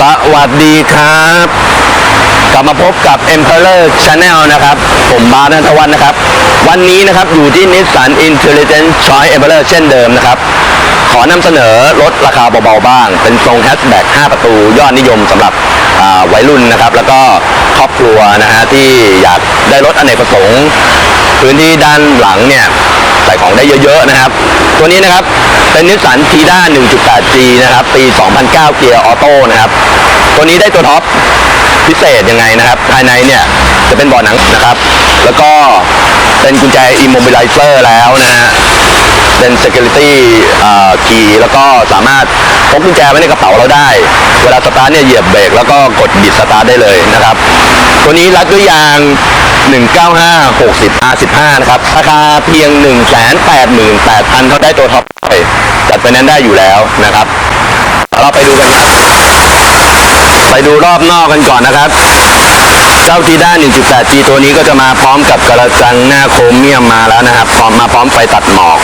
สวัสดีครับ กลับมาพบกับ Emperor Channel นะครับ ผมบาร์นันทวันนะครับ วันนี้นะครับอยู่ที่ Nissan Intelligent Choice Emperor เช่นเดิมนะครับ ขอนำเสนอรถราคาเบาๆบ้าง เป็นทรงแฮชแบ็ก5 ประตูยอดนิยมสำหรับวัยรุ่นนะครับ แล้วก็ครอบครัวนะฮะที่อยากได้รถอเนกประสงค์พื้นที่ด้านหลังเนี่ยใส่ของได้เยอะๆนะครับ ตัวนี้นะครับเป็นนิสสันทีด้า 1.8G นะครับ ปี 2009 เกียร์ออโต้นะครับ ตัวนี้ได้ตัวท็อปพิเศษยังไงนะครับ ภายในเนี่ยจะเป็นเบาะหนังนะครับ แล้วก็เป็นกุญแจ immobilizer แล้วนะฮะเป็น security อ่า key แล้วก็สามารถพกกุญแจไว้ในกระเป๋าเราได้ เวลาสตาร์ทเนี่ยเหยียบเบรกแล้วก็กดบิดสตาร์ทได้เลยนะครับ ตัวนี้รัดด้วยยาง 195 60 R15 นะครับ ราคาเพียง 188,000เขาได้ตัวท็อปไปจัดไปนั้นได้อยู่แล้วนะครับ เราไปดูกันครับ ไปดูรอบนอกกันก่อนนะครับ เจ้าทีด้า 1.8G ตัวนี้ก็จะมาพร้อมกับกระจังหน้าโครเมียมมาแล้วนะครับพร้อมมาพร้อมไฟตัดหมอก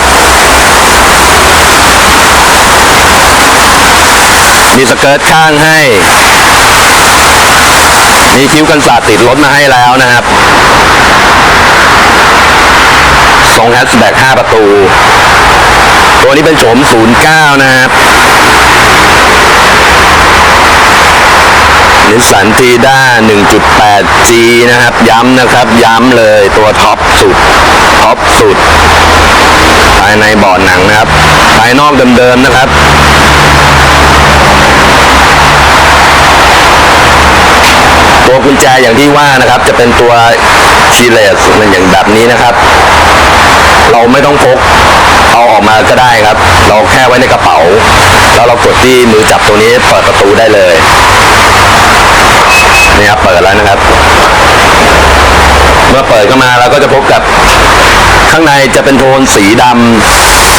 มีสเกิร์ตข้างให้ มีคิ้วกันสาดติดรถมาให้แล้วนะครับทรงแฮชแบ็ก5ประตู ตัวนี้เป็นโฉม09 นะครับ สสันทีด้า 1.8G นะครับ ย้ำนะครับ ย้ำเลยตัวท็อปสุด ท็อปสุด ภายในบาะหนังนะครับ ภายนอกเดิมๆนะครับตัวกุญแจอย่างที่ว่านะครับ จะเป็นตัวคีเลสมันอย่างแบบนี้นะครับ เราไม่ต้องพกเอาออกมาก็ได้ครับ เราแค่ไว้ในกระเป๋า แล้วเรากดที่มือจับตัวนี้เปิดประตูได้เลย นี่ครับเปิดแล้วนะครับ เมื่อเปิดเข้ามาเราก็จะพบกับข้างในจะเป็นโทนสีด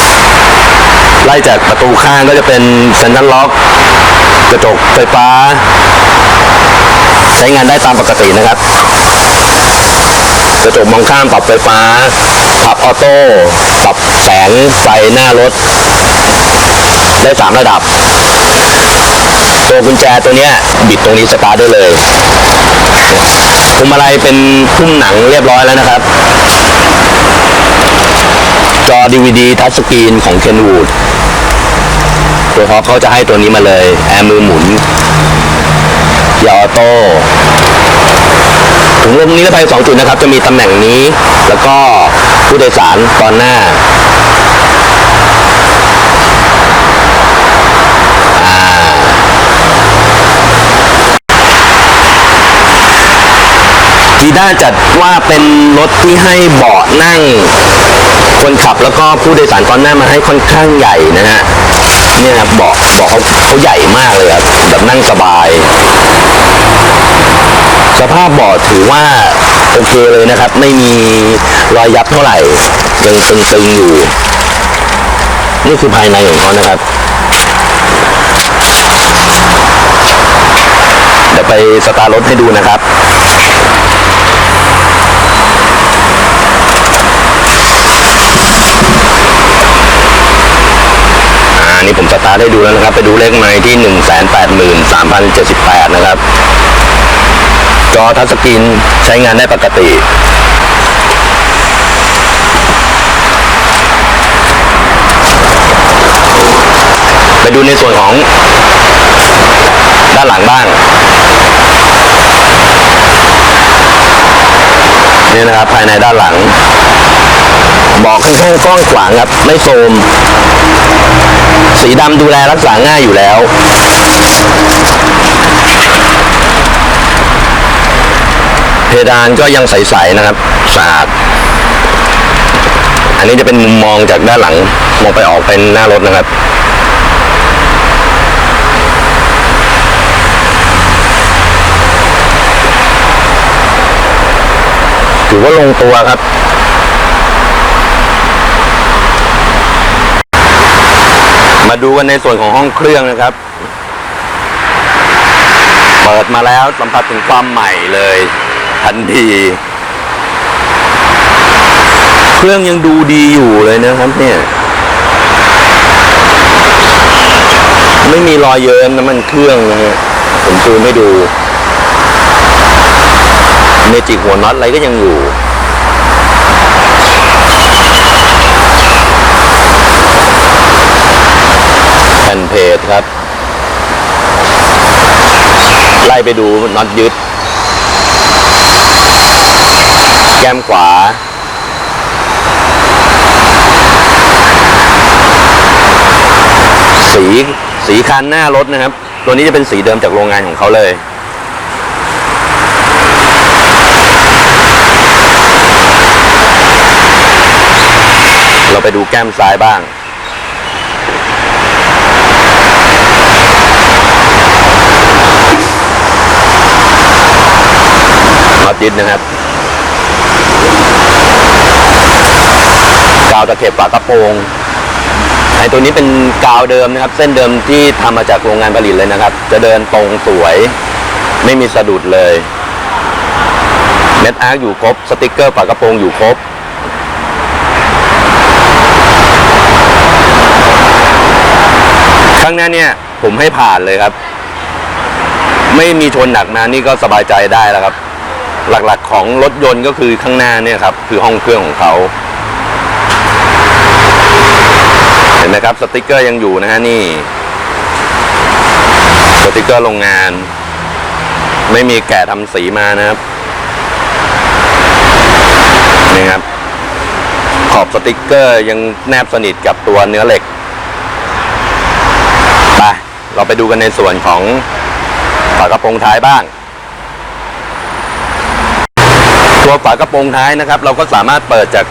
ำไล่จากประตูข้างก็จะเป็นเซ็นทรัลล็อกกระจกไฟฟ้า ใช้งานได้ตามปกตินะครับ กระจกมองข้ามปรับไฟฟ้า ปรับออโต้ปรับแสงไฟหน้ารถ ได้สามระดับ ตัวกุญแจตัวเนี้ยบิดตรงนี้สตาร์ทได้เลยพวงมาลัยเป็นพุ่มหนังเรียบร้อยแล้วนะครับ จอ DVD ทัชสกรีนของ Kenwood ตัวท็อเขาจะให้ตัวนี้มาเลย แอร์มือหมุนเกียร์ออโต้ถุงลมนิรภัย2จุดนะครับ จะมีตำแหน่งนี้ แล้วก็ผู้โดยสารตอนหน้า จีด้าจัดว่าเป็นรถที่ให้เบาะนั่ง คนขับแล้วก็ผู้โดยสารตอนหน้ามาให้ค่อนข้างใหญ่นะฮะเนี่ยครับเบาะเบาะเขาเขาใหญ่มากเลยครับแบบนั่งสบาย สภาพเบาะถือว่าโอเคเลยนะครับ ไม่มีรอยยับเท่าไหร่ยังตึงๆอยู่ นี่คือภายในของเขานะครับเดี๋ยวไปสตาร์รถให้ดูนะครับ อ่า นี่ผมสตาร์ทให้ดูแล้วนะครับ ไปดูเลขไม้ที่ 1 8 3 0 0 7นะครับ จอทัชสกรีนใช้งานได้ปกติ ไปดูในส่วนของด้านหลังบ้างนี่นะครับภายในด้านหลังบอกค่อนข้างกว้างขวางครับ ไม่โทม สีดำดูแลรักษาง่ายอยู่แล้ว เพดานก็ยังใสๆนะครับสะอาด อันนี้จะเป็นมุมมองจากด้านหลัง มองไปออกเป็นหน้ารถนะครับถือว่าลงตัวครับ มาดูกันในส่วนของห้องเครื่องนะครับ เปิดมาแล้วสัมผัสถึงความใหม่เลย ทันที เครื่องยังดูดีอยู่เลยนะครับเนี่ย ไม่มีรอยเยิ้มน้ำมันเครื่องนะฮะผมซูมให้ดูเมจิกหัวน็อตอะไรก็ยังอยู่ แผ่นเพจ ครับ ไล่ไปดูน็อตยึด แก้มขวา สีสีคันหน้ารถนะครับ ตัวนี้จะเป็นสีเดิมจากโรงงานของเขาเลยเราไปดูแก้มซ้ายบ้าง น็อตยึ ดนะครับ กาวตะเข็บฝากระโปรงไอตัวนี้เป็นกาวเดิมนะครับ เส้นเดิมที่ทำมาจากโรงงานผลิตเลยนะครับ จะเดินตรงสวย ไม่มีสะดุดเลยเม็ดอาร์อยู่ครบสติกเกอร์ฝากระโปรงอยู่ครบข้างหน้าเนี่ยผมให้ผ่านเลยครับ ไม่มีชนหนักมานี่ก็สบายใจได้แล้วครับ หลักๆของรถยนต์ก็คือข้างหน้าเนี่ยครับคือห้องเครื่องของเขาเห็นไหมครับสติกเกอร์ยังอยู่นะฮะนี่สติกเกอร์โรงงาน ไม่มีแกะทำสีมานะครับนี่ครับขอบสติกเกอร์ยังแนบสนิทกับตัวเนื้อเหล็กไปเราไปดูกันในส่วนของฝากระโปรงท้ายบ้าง ตัวฝากระโปรงท้ายนะครับ เราก็สามารถเปิดจาก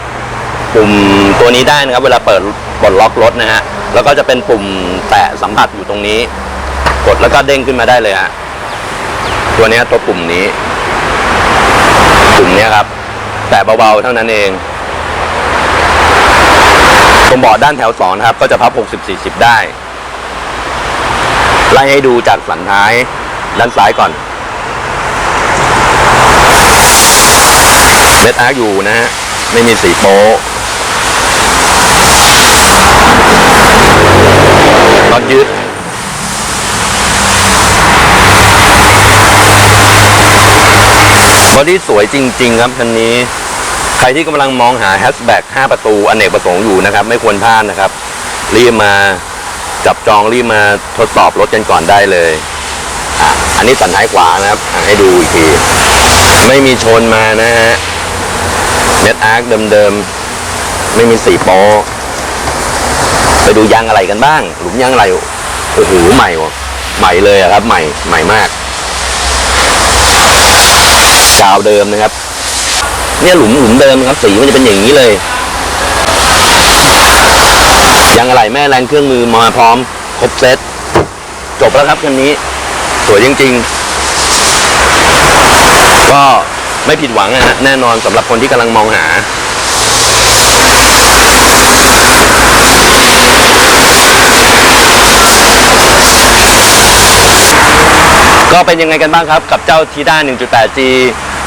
ปุ่มตัวนี้ได้นะครับ เวลาเปิดปลดล็อกรถนะฮะแล้วก็จะเป็นปุ่มแตะสัมผัสอยู่ตรงนี้ กดแล้วก็เด้งขึ้นมาได้เลยฮะตัวนี้ตัวปุ่มนี้ ปุ่มนี้ครับ แตะเบาๆเท่านั้นเองตรงเบาะด้านแถวสองนะครับ ก็จะพับ 60-40 ได้ไล่ให้ดูจากสันท้ายด้านซ้ายก่อน เม็ดอาร์คอยู่นะฮะ ไม่มีสีโป๊ะน็อตยึดบอดี้สวยจริง ๆ ครับคันนี้ ใครที่กำลังมองหาแฮชแบ็ก5 ประตูอเนกประสงค์อยู่นะครับ ไม่ควรพลาดนะครับ รีบมาจับจองรีบมาทดสอบรถกันก่อนได้เลยอะอันนี้สันท้ายขวานะครับ ให้ดูอีกที ไม่มีชนมานะฮะ น็ตอาร์คเดิมๆ ไม่มีสีโปไปดูยางอะไรกันบ้าง หลุมยางอะไรโอ้โหใหม่วะใหม่เลยครับ ใหม่ใหม่มากกาวเดิมนะครับ เนี่ยหลุมหลุมเดิมครับสีมันจะเป็นอย่างนี้เลยยางอะไรแม่แรงเครื่องมือมาพร้อม ครบเซตจบแล้วครับคันนี้ สวยจริง ๆ ก็ ไม่ผิดหวังนะฮะแน่นอนสำหรับคนที่กำลังมองหา ก็เป็นยังไงกันบ้างครับกับเจ้าทีด้า 1.8G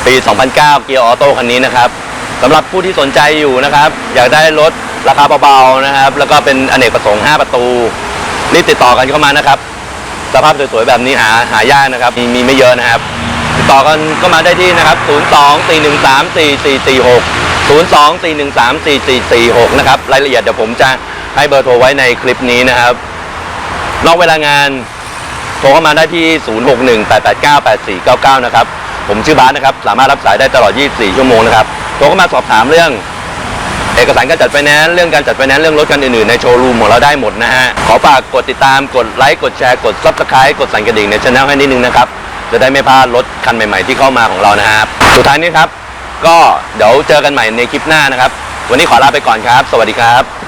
ปี 2009 เกียร์ออโต้คันนี้นะครับสำหรับผู้ที่สนใจอยู่นะครับ อยากได้รถราคาเบาๆนะครับ แล้วก็เป็นอเนกประสงค์ 5 ประตูรีบติดต่อกันเข้ามานะครับ สภาพสวยๆแบบนี้หาหายากนะครับ มีมีไม่เยอะนะครับ ติดต่อกันก็มาได้ที่นะครับ 02 413 4446 02 413 4446 นะครับ รายละเอียดเดี๋ยวผมจะให้เบอร์โทรไว้ในคลิปนี้นะครับ นอกเวลางานโทรเข้ามาได้ที่ 0618898499 นะครับ ผมชื่อบาสนะครับ สามารถรับสายได้ตลอด 24 ชั่วโมงนะครับ โทรเข้ามาสอบถามเรื่อง เอกสารการจัดไฟแนนซ์เรื่องการจัดไฟแนนซ์เรื่องรถคันอื่นๆในโชว์รูมของเราได้หมดนะฮะ ขอฝากกดติดตาม กดไลค์ กดแชร์ กด subscribe กดสั่นกระดิ่งในช่องให้นิดนึงนะครับ จะได้ไม่พลาดรถคันใหม่ ๆ ที่เข้ามาของเรานะครับ สุดท้ายนี้ครับ ก็เดี๋ยวเจอกันใหม่ในคลิปหน้านะครับ วันนี้ขอลาไปก่อนครับ สวัสดีครับ